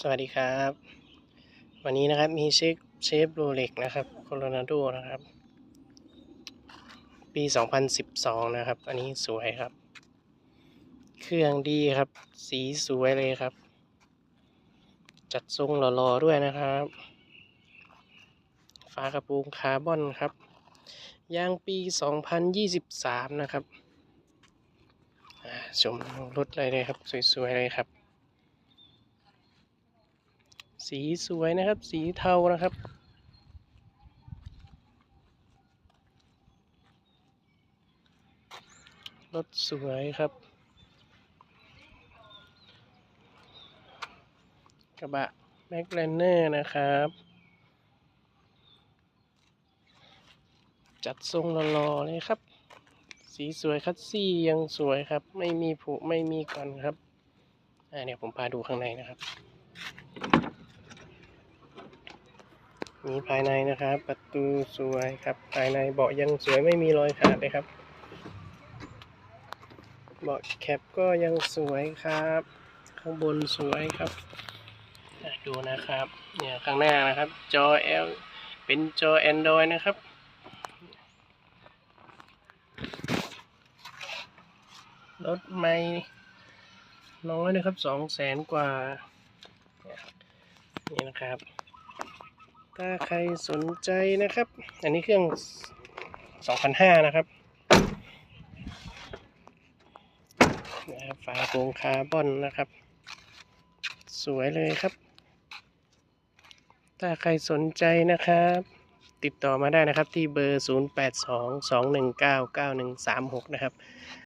สวัสดีครับ วันนี้นะครับมีเชฟเชฟโรเล็กนะครับโคโรนาโดนะครับ ปี 2012 นะครับ อันนี้สวยครับ เครื่องดีครับ สีสวยเลยครับ จัดทรงหล่อๆด้วยนะครับฝากระโปรงคาร์บอนครับยางปี 2023 นะครับชมรถเลยเลยครับ สวยๆเลยครับ สีสวยนะครับ สีเทานะครับ รถสวยครับ กระบะแม็กแลนเนอร์นะครับ จัดทรงหล่อๆเลยครับ สีสวยคัดซี่ยังสวยครับ ไม่มีผุไม่มีก่อนครับ อ่าเดี๋ยผมพาดูข้างในนะครับ มีภายในนะครับ ประตูสวยครับ ภายในเบาะยังสวยไม่มีรอยขาดเลยครับ เบาะแคปก็ยังสวยครับ ข้างบนสวยครับ ดูนะครับ เนี่ยข้างหน้านะครับ จอ L เป็นจอ Android นะครับรถไม่น้อยนะครับสองแสนกว่า นี่นะครับ ถ้าใครสนใจนะครับ อันนี้เครื่อง2,500นะครับนะครับฝาโปรงคาร์บอนนะครับ สวยเลยครับ ถ้าใครสนใจนะครับ ติดต่อมาได้นะครับที่เบอร์ 0822199136 นะครับ